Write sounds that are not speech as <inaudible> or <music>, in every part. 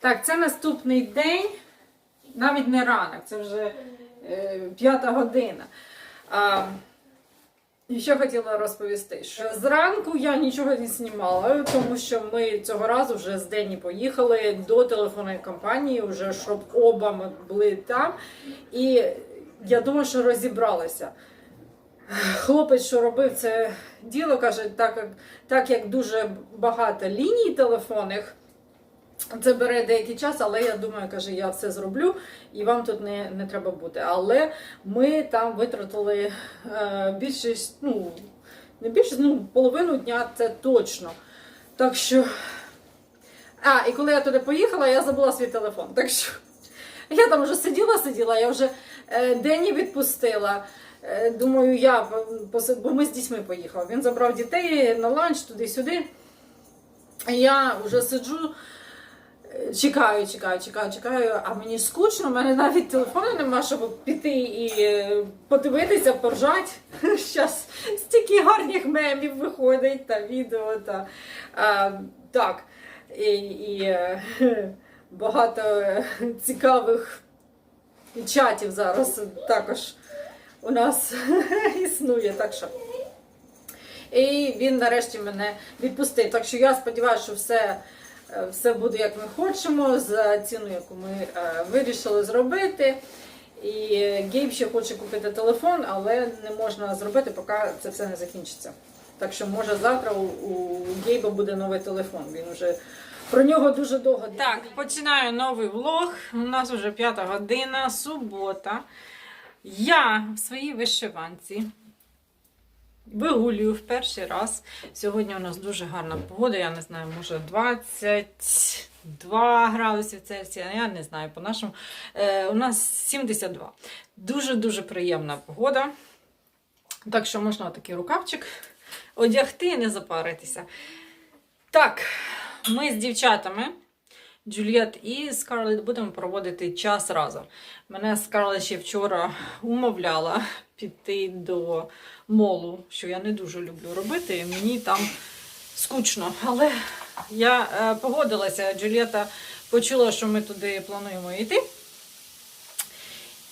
Так, це наступний день, навіть не ранок, це вже е, п'ята година. А, і що хотіла розповісти, що зранку я нічого не знімала, тому що ми цього разу вже з Дені поїхали до телефонної компанії, вже щоб оба ми були там. І я думаю, що розібралися. Хлопець, що робив це діло, каже, так як, так як дуже багато ліній телефонних, це бере деякий час, але я думаю, каже, я все зроблю і вам тут не, не треба бути. Але ми там витратили е, більшість, ну, не більше, ну, половину дня це точно. Так що. А, і коли я туди поїхала, я забула свій телефон. Так що я там вже сиділа, сиділа, я вже е, Дені відпустила. Е, думаю, я бо ми з дітьми поїхали. Він забрав дітей на ланч туди-сюди. Я вже сиджу, чекаю, чекаю, чекаю, чекаю, а мені скучно, в мене навіть телефону нема, щоб піти і е, подивитися, поржати. Зараз <laughs> стільки гарних мемів виходить та відео. Та, а, так. І, і е, <laughs> багато е, <laughs> цікавих чатів зараз також у нас існує. Так що. І він нарешті мене відпустив. Так що я сподіваюся, що все, все буде як ми хочемо, за ціну, яку ми е, вирішили зробити. І Гейб ще хоче купити телефон, але не можна зробити, поки це все не закінчиться. Так що, може, завтра у, у Гейба буде новий телефон. Він вже про нього дуже довго. Так, починаю новий влог. У нас вже п'ята година, субота. Я в своїй вишиванці вигулюю в перший раз. Сьогодні у нас дуже гарна погода, я не знаю, може 22 градуси Цельсія, я не знаю по-нашому. Е, у нас 72. Дуже-дуже приємна погода. Так що можна такий рукавчик одягти і не запаритися. Так, ми з дівчатами. Джульєт і Скарлетт будемо проводити час разом. Мене Скарлетт ще вчора умовляла піти до молу, що я не дуже люблю робити. і Мені там скучно. Але я е, погодилася. Джульєта почула, що ми туди плануємо йти.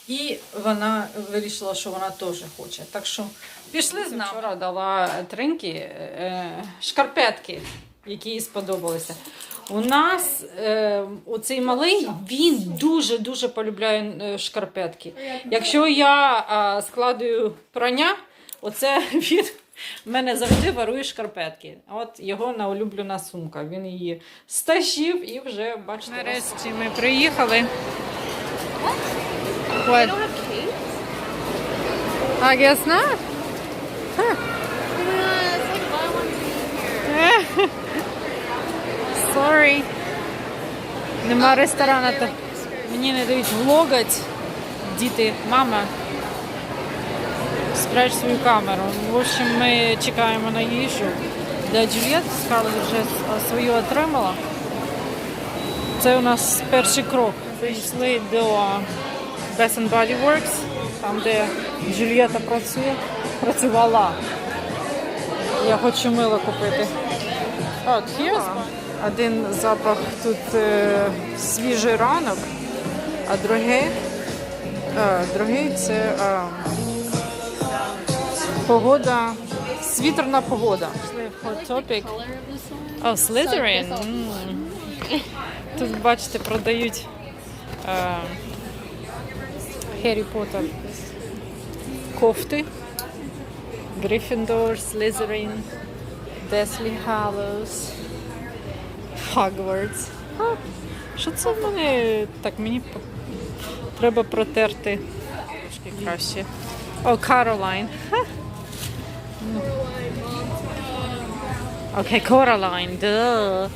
І вона вирішила, що вона теж хоче. Так що пішли з нами. Вчора дала тринки, е, шкарпетки, які їй сподобалися. У нас е, оцей малий він дуже-дуже полюбляє е, шкарпетки. Якщо я е, складую прання, оце <laughs> він в мене завжди варує шкарпетки. От його улюблена сумка. Він її стащив і вже бачите. Нарешті ми приїхали. I guess not. Sorry. Нема ресторану. то Мені не дають влогать. Діти, мама. Спрячь свою камеру. В общем, ми чекаємо на їжу. Для Джульєт Скарлет вже свою отримала. Це у нас перший крок. Прийшли до Bath and Body Works, там де Джульєта працює, працювала. Я хочу мило купити. От, є один запах тут е, свіжий ранок, а другий, е, другий це е, погода, світерна погода. Hot topic. О, Slytherin. М. Тут, бачите, продають е, Гаррі Поттер кофти. Гриффіндор, Slytherin, Deathly Hallows, А, що це в мене так мені треба протерти трошки краще. О, Каролайн. Окей, Королайн, да.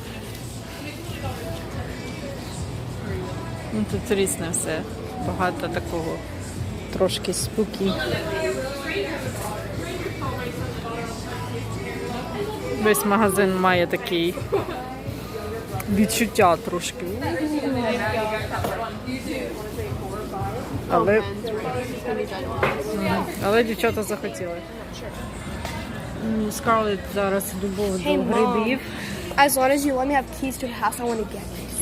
Ну, тут різне все. Багато такого трошки спукі. Весь магазин має такий відчуття трошки. Але, але дівчата захотіли. Скарлетт зараз любов до грибів. As long as you let me have keys to the house, I want to get this.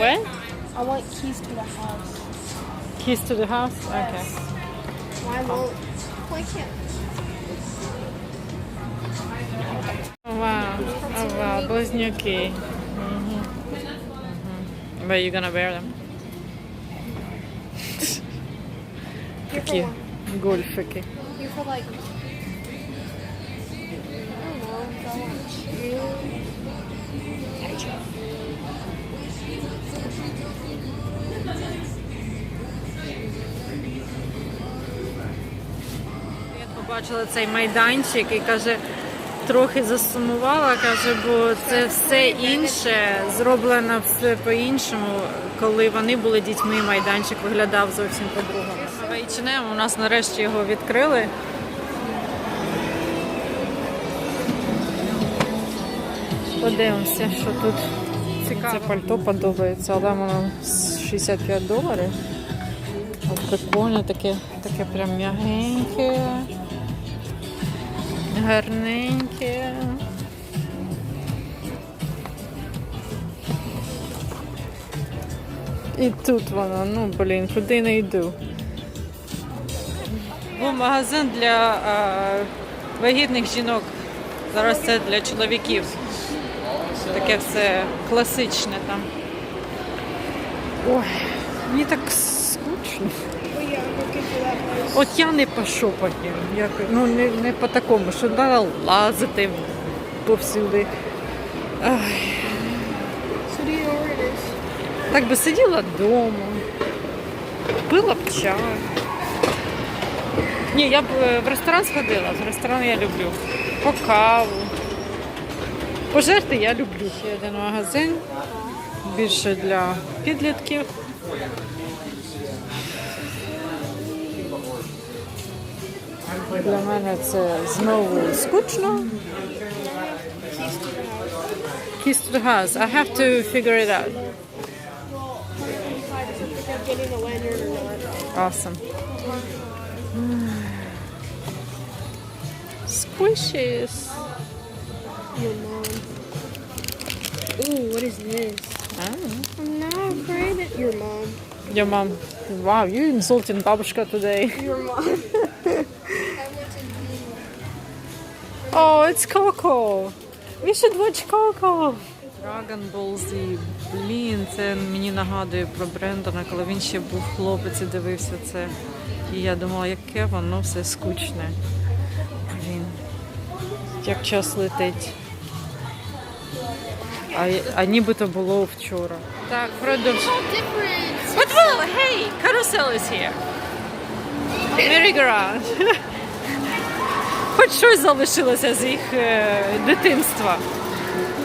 Where? I want keys to the house. Keys to the house? Okay. Why won't? Why can't? Oh, вау, близнюки. Мгм. Мгм. Where you gonna wear them? Такі гольфики. You feel like. I don't know. if I want shoes. Я побачила цей майданчик і каже, трохи засумувала, каже, бо це все інше, зроблено все по-іншому. Коли вони були дітьми, майданчик виглядав зовсім по-другому. H&M, у нас нарешті його відкрили. Подивимося, що тут цікаво. Це пальто подобається, але воно 65 доларів. О, Прикольне таке, таке прям м'ягеньке, гарненьке. І тут воно, ну блін, куди не йду. Був магазин для е, вагітних жінок. Зараз це для чоловіків. Таке все класичне там. Ой, мені так От я не по шопані, ну не, не по такому, що треба лазити повсюди. Ах, так би сиділа вдома, пила б чай. Ні, я б е, в ресторан сходила, в ресторан я люблю. По каву. Пожерти я люблю. Ще один магазин. Більше для підлітків. Для мене це знову скучно. Keys to the house. I have to figure it out. Well, decide if you're thinking of getting a lanyard or not. Awesome. Squishes. Your mom. Ooh, what is this? Ah. I'm not afraid of your mom. Your mom. Wow, you insulting babushka today. Your mom. <laughs> Oh, it's Coco. We should watch Coco. Dragon Ball Z. Блін, це мені нагадує про Брендона, коли він ще був хлопець і дивився це. І я думала, яке воно все скучне. Блін. Як час летить. А, а нібито було вчора. Так, продовж. Different. But well, hey, carousel is here. Merry-go-round. Хоч щось залишилося з їх е, дитинства.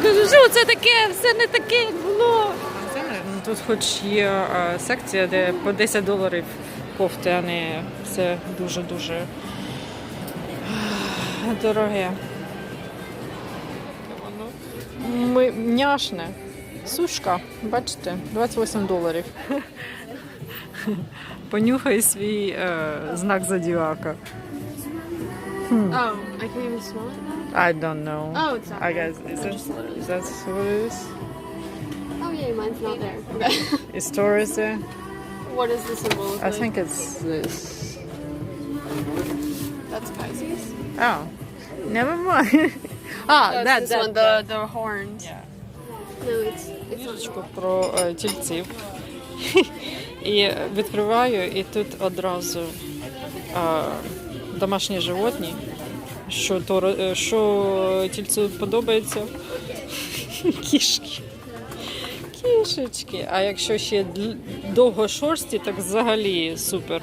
Кажу, це таке, все не таке, як було. Ну, Тут хоч є е, секція, де по 10 доларів кофти, а не все дуже-дуже е, дороге. Ми, няшне. Сушка, бачите, 28 доларів. Понюхай свій е, знак зодіака. Oh, I can't even smell it. I don't know. Oh, it's not. I guess is that, is that what it is? Oh yeah, mine's not there. Okay. <laughs> Is Taurus there? what is the symbol? look I like? think it's this. that's Pisces. Oh, never mind. <laughs> ah, Oh, that, it's this that, one, the the horns. Yeah. No, it's it's not. Книжечку про е, тільців. І <laughs> відкриваю, і тут одразу е, Домашні животні. Що, то, що тільцю подобається? <laughs> Кішки. Кішечки. А якщо ще довгошорсті, так взагалі супер.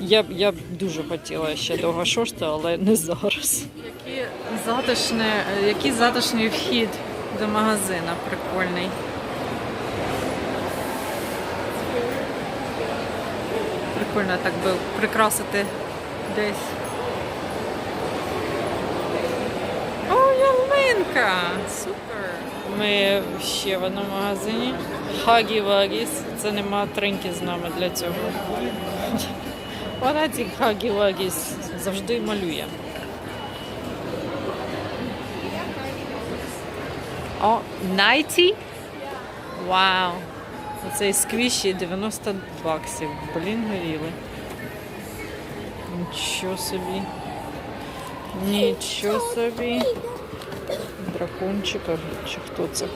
Я я б дуже хотіла ще довгошорсти, але не зараз. Який затишне, який затишний вхід до магазина прикольний. Прикольно так би прикрасити десь. О, ялинка! Супер! Ми ще в одному магазині. Хагі Вагіс. Це нема тринки з нами для цього. Вона ці Хагі Вагіс завжди малює. О, 90? Вау! Оцей сквіші 90 баксів. Блін, горіли. Нічого собі. Нічого собі. Дракончика чи хто це?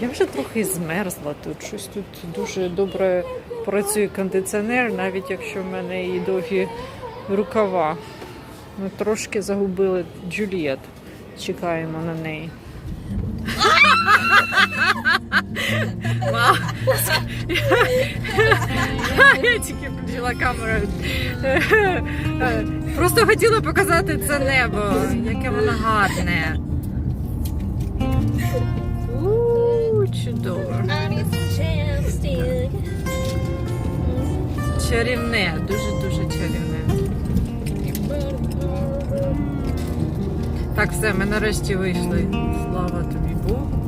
Я вже трохи змерзла тут. Щось тут дуже добре працює кондиціонер, навіть якщо в мене і довгі рукава. Ми трошки загубили Джуліет. Чекаємо на неї. Вау. Я тільки включила камеру. Просто хотіла показати це небо, яке воно гарне. Чудово. Чарівне, дуже-дуже чарівне. Так, все, ми нарешті вийшли. Слава тобі Богу.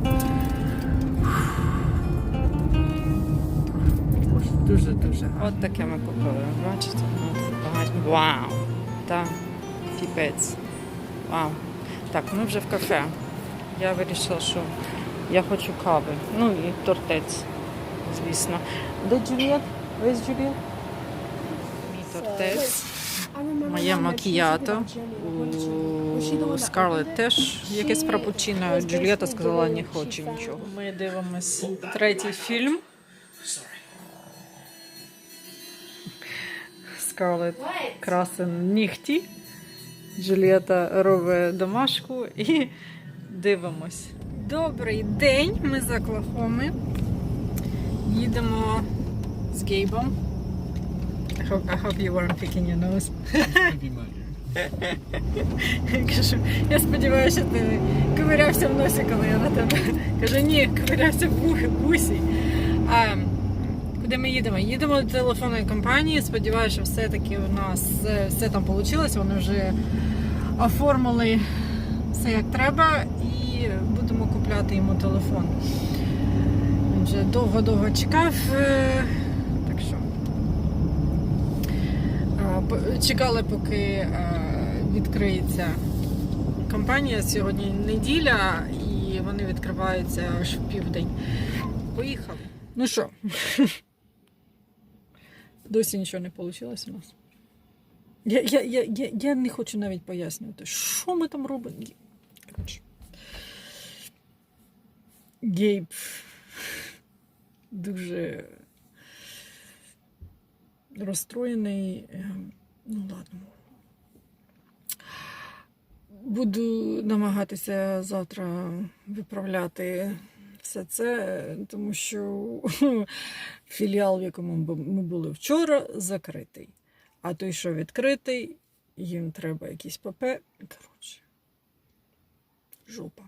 Дуже-дуже. гарно. От таке ми купили. Бачите? Ну, багато. Вау! Так, піпець. Вау. Так, ми вже в кафе. Я вирішила, що я хочу кави. Ну і тортець, звісно. Де Джуліет? Весь Джуліет? Мій тортець. Моє макіято. У Скарлет теж якесь фрапучино. Джульєта сказала, не хоче нічого. Ми дивимось третій фільм. Скарлет красен нігті. Джульєта робить домашку і дивимось. Добрий день, ми з Оклахоми. Їдемо з Гейбом. I hope, I hope you weren't picking your nose. Кажу, я сподіваюся, що ти ковирявся в носі, коли я на тебе. Кажу, ні, ковирявся в вухи, в усі. А, куди ми їдемо? Їдемо до телефонної компанії. Сподіваюся, що все-таки у нас е, все там вийшло. Вони вже оформили все як треба і будемо купляти йому телефон. Він вже довго-довго чекав. е, Так що. Чекали, поки е, відкриється компанія. Сьогодні неділя, і вони відкриваються аж в південь. Поїхали. Ну що? Досі нічого не вийшло у нас. Я, я, я, я, я не хочу навіть пояснювати, що ми там робимо. Коротше. Гейб дуже розстроєний. Ем, Ну, ладно. Буду намагатися завтра виправляти все це, тому що <laughs> філіал, в якому ми були вчора, закритий. А той, що відкритий, їм треба якісь папер. Коротше, жопа.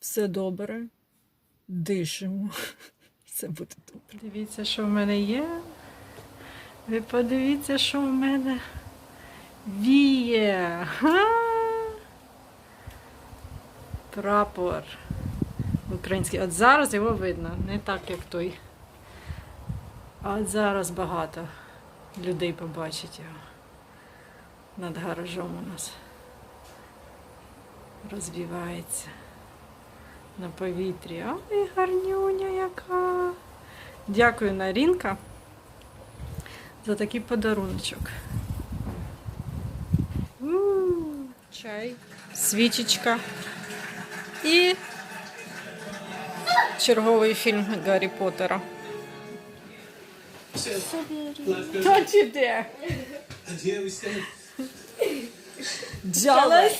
Все добре. Дишимо. <laughs> Все буде добре. Дивіться, що в мене є. Ви подивіться, що в мене віє. Прапор український. От зараз його видно, не так, як той. А от зараз багато людей побачить його. Над гаражом у нас розвівається на повітрі. Ой, гарнюня яка. Дякую, Нарінка, за такий подаруночок. Чай, свічечка і черговий фільм Гаррі Поттера. Here we stand. Jealous?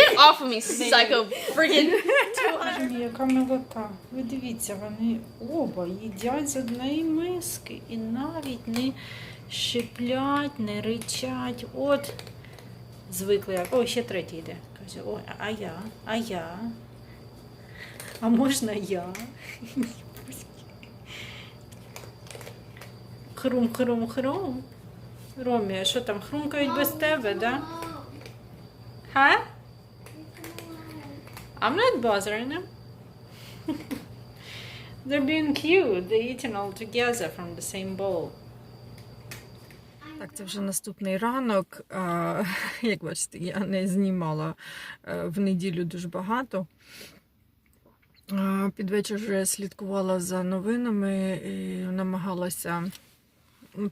Get off of me, psycho freaking. Яка милота. Ви дивіться, вони оба їдять з однієї миски і навіть не щеплять, не ричать. От звикли як. О, ще третій йде. Каже, ой, а я, а я. А можна я? Хрум, хрум, хрум. Ромі, а що там, хрумкають без тебе, да? Ха? I'm not bothering them. They're being cute. They're eating all together from the same bowl. Так, це вже наступний ранок. <laughs> Як бачите, я не знімала е, в неділю дуже багато. Під вечір вже слідкувала за новинами і намагалася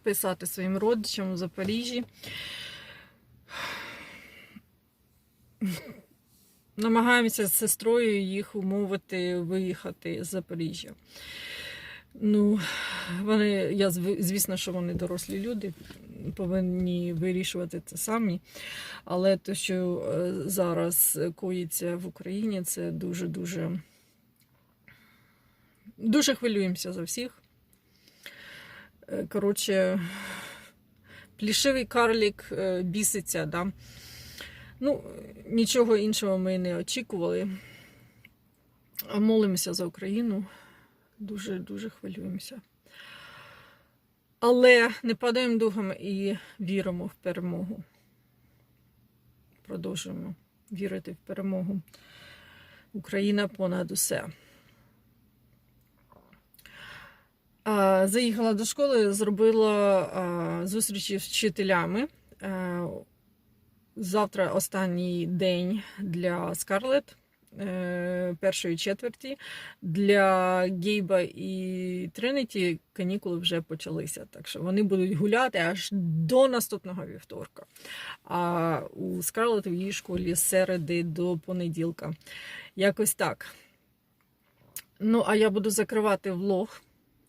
писати своїм родичам у Запоріжжі. Намагаємося з сестрою їх умовити виїхати з Запоріжжя. Ну, вони, я звісно, що вони дорослі люди, повинні вирішувати це самі. Але те, що е, зараз коїться в Україні, це дуже-дуже дуже хвилюємося за всіх. Е, Коротше, плішивий карлік е, біситься, да? Ну, нічого іншого ми не очікували. Молимося за Україну. Дуже дуже хвилюємося. Але не падаємо духом і віримо в перемогу. Продовжуємо вірити в перемогу. Україна понад усе. Заїхала до школи, зробила зустрічі з вчителями. Завтра останній день для Скарлет е, першої четверті. Для Гейба і Триніті канікули вже почалися. Так що вони будуть гуляти аж до наступного вівторка. А у Скарлет в її школі з середи до понеділка. Якось так. Ну, а я буду закривати влог.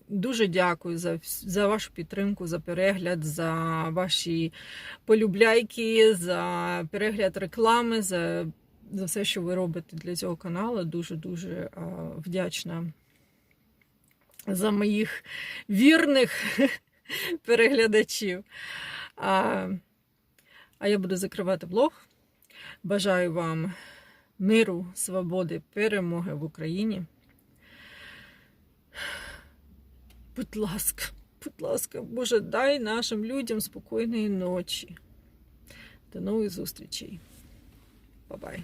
Дуже дякую за, за вашу підтримку, за перегляд, за ваші полюбляйки, за перегляд реклами, за, за все, що ви робите для цього каналу. Дуже-дуже вдячна за моїх вірних <laughs> переглядачів. А, а я буду закривати влог. Бажаю вам миру, свободи, перемоги в Україні. Будь ласка, будь ласка, Боже, дай нашим людям спокійної ночі. До нових зустрічей. Bye-bye.